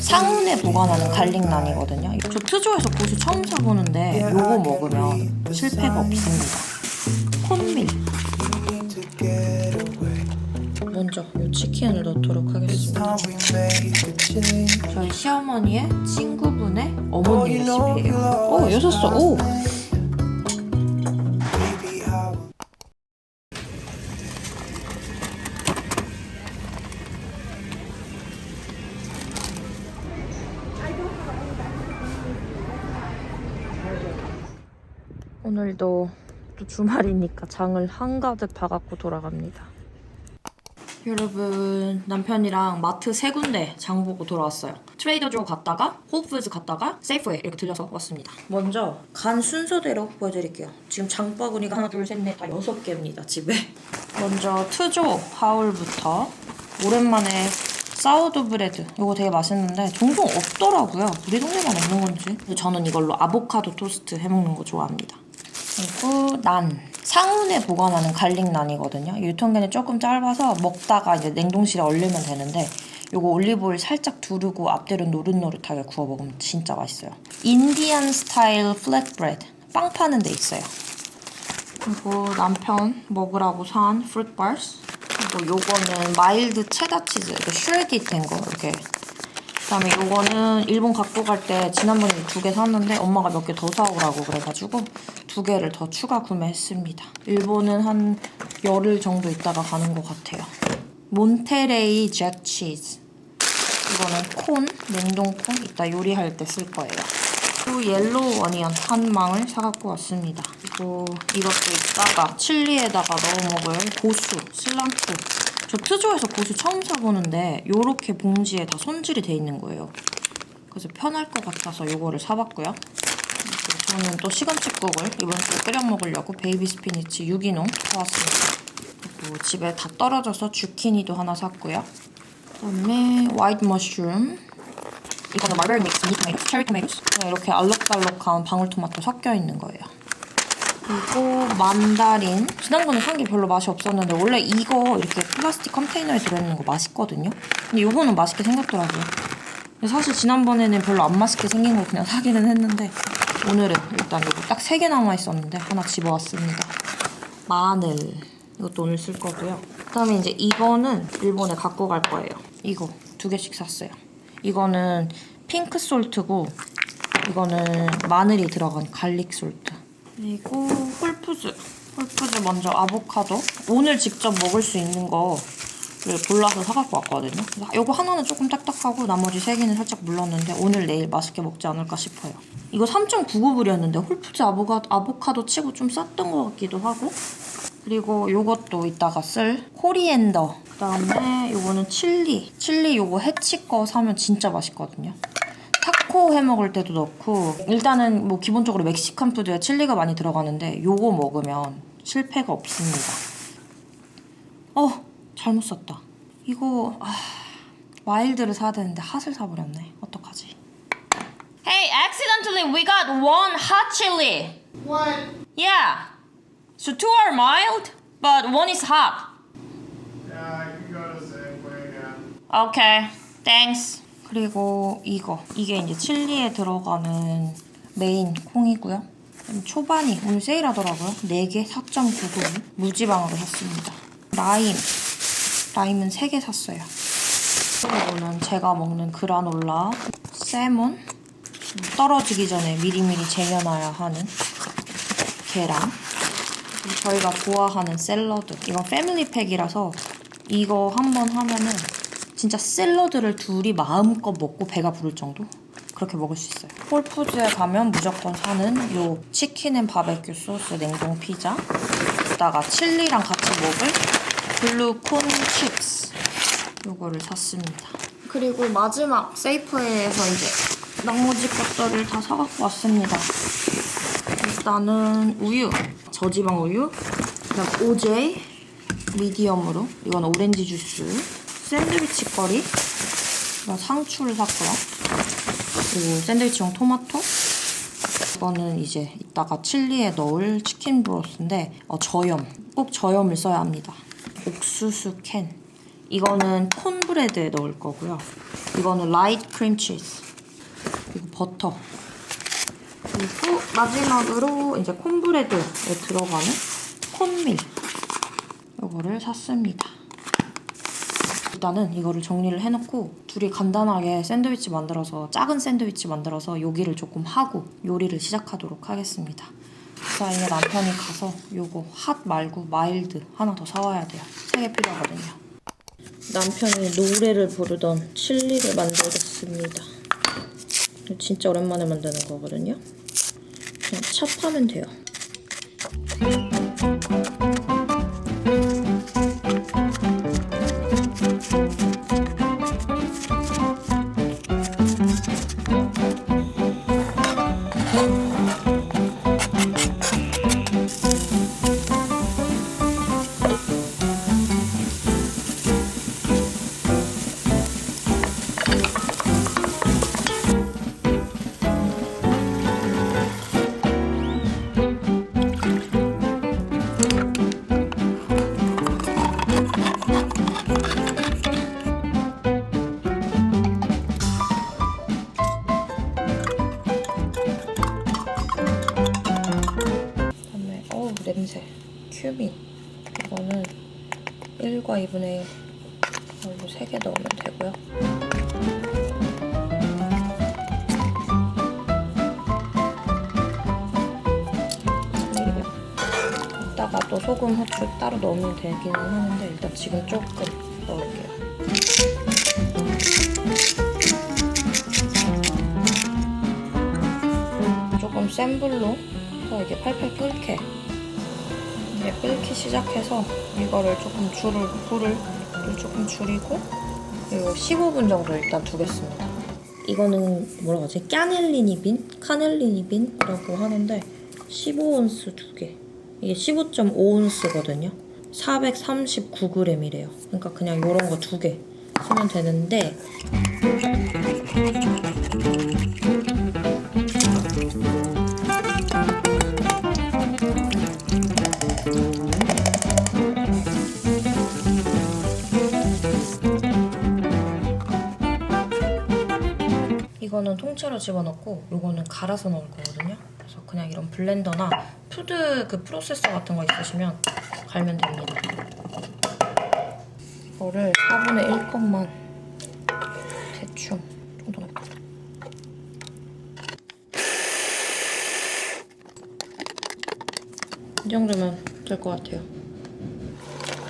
상온에 보관하는 갈릭난이거든요. 저 트조에서 고수 처음 사보는데 요거 먹으면 실패가 없습니다. 콘밀. 먼저 이 치킨을 넣도록 하겠습니다. 저희 시어머니의 친구분의 어머니 레시피예요. 오, 여섯어. 오. 오늘도 또 주말이니까 장을 한가득 봐갖고 돌아갑니다. 여러분 남편이랑 마트 세 군데 장 보고 돌아왔어요. 트레이더조 갔다가 홈푸드 갔다가 세이프에 이렇게 들려서 왔습니다. 먼저 간 순서대로 보여드릴게요. 지금 장바구니가 하나 둘셋넷다 여섯 개입니다 집에. 먼저 트조 하울부터 오랜만에 사우드 브레드 이거 되게 맛있는데 종종 없더라고요. 우리 동네만 없는 건지. 저는 이걸로 아보카도 토스트 해먹는 거 좋아합니다. 그리고 난 상온에 보관하는 갈릭 난이거든요. 유통기한이 조금 짧아서 먹다가 이제 냉동실에 얼리면 되는데 요거 올리브오일 살짝 두르고 앞뒤로 노릇노릇하게 구워 먹으면 진짜 맛있어요. 인디안 스타일 플랫브레드 빵 파는 데 있어요. 그리고 남편 먹으라고 산 프루트바스 그리고 요거는 마일드 체다 치즈 이거 슈레디 된거 이렇게 그다음에 요거는 일본 갖고 갈 때 지난번에 두 개 샀는데 엄마가 몇 개 더 사오라고 그래가지고 두 개를 더 추가 구매했습니다. 일본은 한 열흘 정도 있다가 가는 것 같아요. 몬테레이 잭 치즈 이거는 콘, 냉동 콘 이따 요리할 때 쓸 거예요. 또 옐로우 어니언 한 망을 사갖고 왔습니다. 그리고 이것도 이따가 칠리에다가 넣어 먹을 고수, 슬랑트. 저 트조에서 고수 처음 사보는데 요렇게 봉지에 다 손질이 돼 있는 거예요. 그래서 편할 것 같아서 요거를 사봤고요. 저는 또 시금치국을 이번 주에 끓여 먹으려고 베이비 스피니치 유기농 사왔습니다. 그리고 집에 다 떨어져서 주키니도 하나 샀고요. 그다음에 화이트 머쉬룸 이거는 말베리 믹스 미토메이토, 체리 토메이토 이렇게 알록달록한 방울토마토 섞여 있는 거예요. 그리고 만다린 지난번에 산 게 별로 맛이 없었는데 원래 이거 이렇게 플라스틱 컨테이너에 들어있는 거 맛있거든요. 근데 이거는 맛있게 생겼더라고요. 근데 사실 지난번에는 별로 안 맛있게 생긴 거 그냥 사기는 했는데 오늘은 일단 이거 딱 세 개 남아 있었는데 하나 집어왔습니다. 마늘 이것도 오늘 쓸 거고요. 그다음에 이제 이거는 일본에 갖고 갈 거예요. 이거 두 개씩 샀어요. 이거는 핑크 솔트고 이거는 마늘이 들어간 갈릭 솔트. 그리고 홀푸즈. 홀푸즈 먼저 아보카도. 오늘 직접 먹을 수 있는 거를 골라서 사갖고 왔거든요. 이거 하나는 조금 딱딱하고 나머지 세 개는 살짝 물렀는데 오늘 내일 맛있게 먹지 않을까 싶어요. 이거 3.99불이었는데 홀푸즈 아보가, 아보카도 치고 좀 쌌던 것 같기도 하고 그리고 요것도 이따가 쓸 코리앤더 그다음에 요거는 칠리 칠리 요거 해치 거 사면 진짜 맛있거든요 타코 해 먹을 때도 넣고 일단은 뭐 기본적으로 멕시칸 푸드에 칠리가 많이 들어가는데 요거 먹으면 실패가 없습니다 어 잘못 샀다 이거 아, 와일드를 사야 되는데 핫을 사버렸네 어떡하지 Hey accidentally we got one hot chili One. Yeah So two are mild, but one is hot. Yeah, you can go to Safeway again. Okay, thanks. 그리고 이거 이게 이제 칠리에 들어가는 메인 콩이고요. 초반이 오늘 세일하더라고요. 4개 4.99불 무지방으로 샀습니다. 라임 라임은 3개 샀어요. 그리고는 제가 먹는 그라놀라 세몬 떨어지기 전에 미리미리 쟁여놔야 하는 계란 저희가 좋아하는 샐러드. 이건 패밀리팩이라서 이거 한번 하면은 진짜 샐러드를 둘이 마음껏 먹고 배가 부를 정도? 그렇게 먹을 수 있어요. 홀푸드에 가면 무조건 사는 요 치킨 앤 바베큐 소스 냉동 피자. 이따가 칠리랑 같이 먹을 블루콘 칩스. 요거를 샀습니다. 그리고 마지막 세이프에서 이제 나머지 것들을 다 사갖고 왔습니다. 일단은 우유, 저지방 우유, 그다음 오제 미디엄으로 이건 오렌지 주스, 샌드위치 거리, 상추를 샀고요. 그리고 샌드위치용 토마토. 이거는 이제 이따가 칠리에 넣을 치킨 브로스인데 어, 저염, 꼭 저염을 써야 합니다. 옥수수 캔. 이거는 콘브레드에 넣을 거고요. 이거는 라이트 크림치즈. 그리고 버터. 그리고 마지막으로 이제 콘브레드에 들어가는 콘밀. 이거를 샀습니다. 일단은 이거를 정리를 해놓고 둘이 간단하게 샌드위치 만들어서 작은 샌드위치 만들어서 요기를 조금 하고 요리를 시작하도록 하겠습니다. 그 사이에 남편이 가서 요거 핫 말고 마일드 하나 더 사와야 돼요. 세 개 필요하거든요. 남편이 노래를 부르던 칠리를 만들겠습니다. 진짜 오랜만에 만드는 거거든요. 그냥 찹하면 돼요. 소금, 후추 따로 넣으면 되기는 하는데 일단 지금 조금 넣을게요 조금 센 불로 해서 이게 팔팔 끓게 이제 끓기 시작해서 이거를 조금 줄을 불을 좀 조금 줄이고 그리고 15분 정도 일단 두겠습니다. 이거는 뭐라고 하지? 까넬리니 빈? 카넬리니 빈이라고 하는데 15온스 두 개. 이게 15.5온스거든요. 439g이래요. 그러니까 그냥 이런 거 두 개 쓰면 되는데 이거는 통째로 집어넣고 이거는 갈아서 넣을 거거든요. 그래서 그냥 이런 블렌더나 푸드 그 프로세서 같은 거 있으시면 갈면 됩니다. 이거를 4분의 1컵만 대충 정도 넣을게요. 이 정도면 될 것 같아요.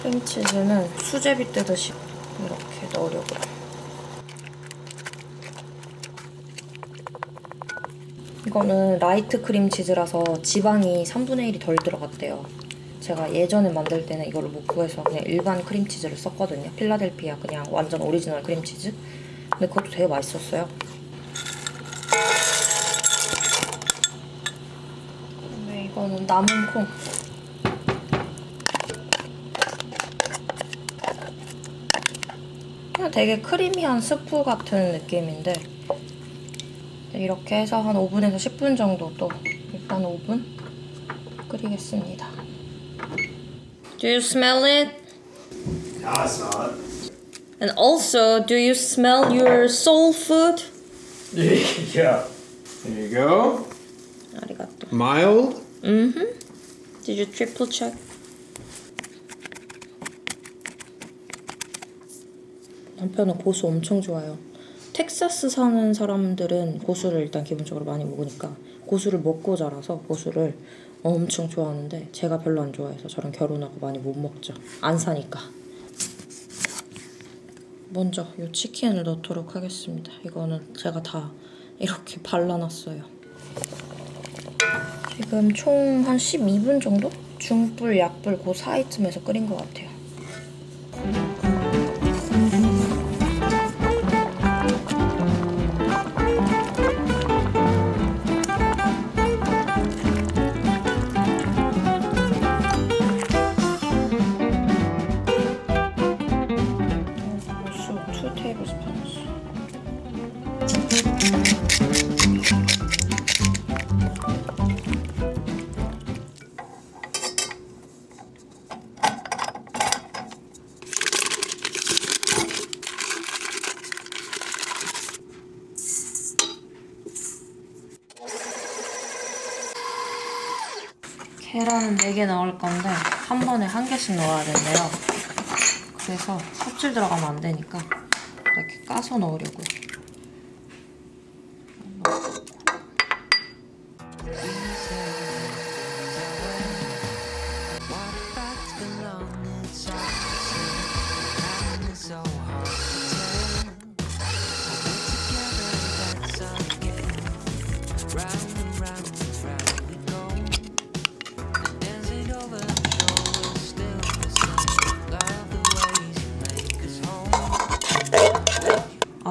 크림치즈는 수제비 뜨듯이 이렇게 넣으려고요. 이거는 라이트 크림 치즈라서 지방이 3분의 1이 덜 들어갔대요. 제가 예전에 만들 때는 이걸로 못 구해서 그냥 일반 크림 치즈를 썼거든요. 필라델피아 그냥 완전 오리지널 크림 치즈. 근데 그것도 되게 맛있었어요. 그다음에 이거는 남은 콩. 그냥 되게 크리미한 스프 같은 느낌인데 이렇게 해서 한 5분에서 10분 정도 또 일단 5분 끓이겠습니다. Do you smell it? No, it's not. And also, do you smell your soul food? yeah. There you go. 아리가또. Mild. Mm-hmm. Did you triple check? 남편은 고수 엄청 좋아해요. 텍사스 사는 사람들은 고수를 일단 기본적으로 많이 먹으니까 고수를 먹고 자라서 고수를 엄청 좋아하는데 제가 별로 안 좋아해서 저랑 결혼하고 많이 못 먹죠. 안 사니까. 먼저 이 치킨을 넣도록 하겠습니다. 이거는 제가 다 이렇게 발라놨어요. 지금 총 한 12분 정도? 중불, 약불 그 사이쯤에서 끓인 것 같아요. 계란은 4개 넣을 건데 한 번에 한 개씩 넣어야 된대요. 그래서 껍질 들어가면 안 되니까 이렇게 까서 넣으려고요.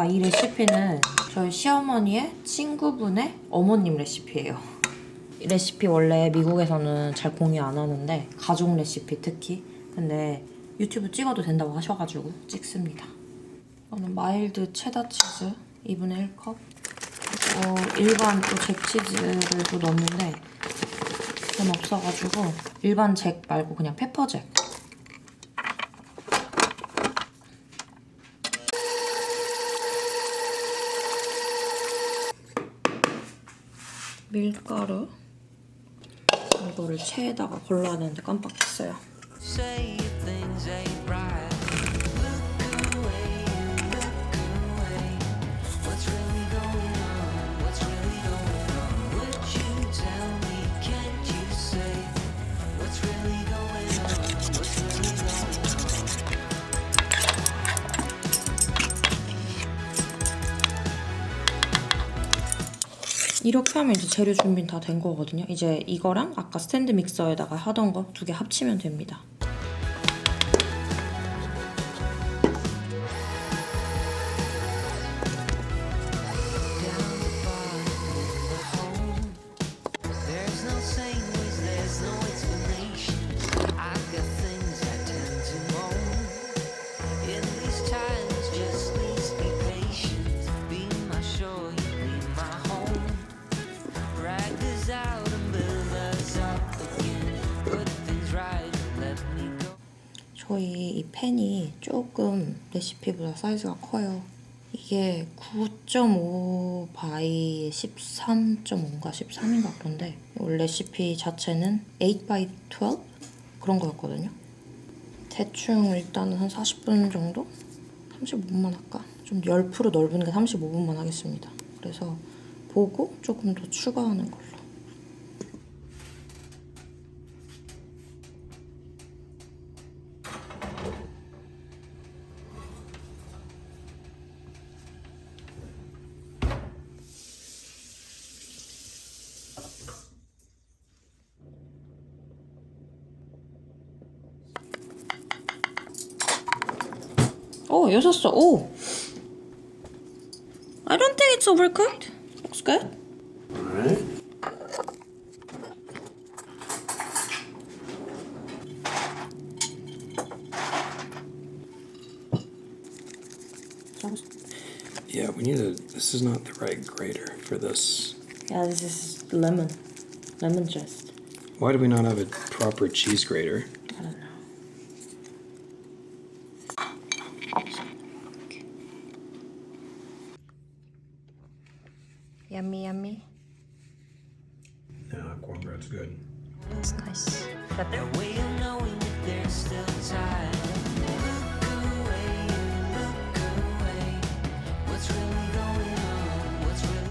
아, 이 레시피는 저희 시어머니의 친구분의 어머님 레시피예요. 이 레시피 원래 미국에서는 잘 공유 안 하는데 가족 레시피 특히 근데 유튜브 찍어도 된다고 하셔가지고 찍습니다. 이거는 마일드 체다 치즈 2분의 1컵 그리고 일반 또 잭치즈를 또 넣는데 전 없어가지고 일반 잭 말고 그냥 페퍼잭 밀가루 이거를 체에다가 걸러야 되는데 깜빡했어요. 이렇게 하면 이제 재료 준비는 다 된 거거든요. 이제 이거랑 아까 스탠드 믹서에다가 하던 거 두 개 합치면 됩니다. 저희 이 팬이 조금 레시피보다 사이즈가 커요. 이게 9.5 바이 13.5인가 13인가 그런데 원래 레시피 자체는 8 바이 12 그런 거였거든요. 대충 일단은 한 40분 정도? 35분만 할까? 좀 10% 넓은 게 35분만 하겠습니다. 그래서 보고 조금 더 추가하는 걸로. 오, 여섯서 오. I don't think it's overcooked. Looks good. Alright. Yeah, we need a. This is not the right grater for this. Yeah, this is lemon. Lemon zest. Why do we not have a proper cheese grater?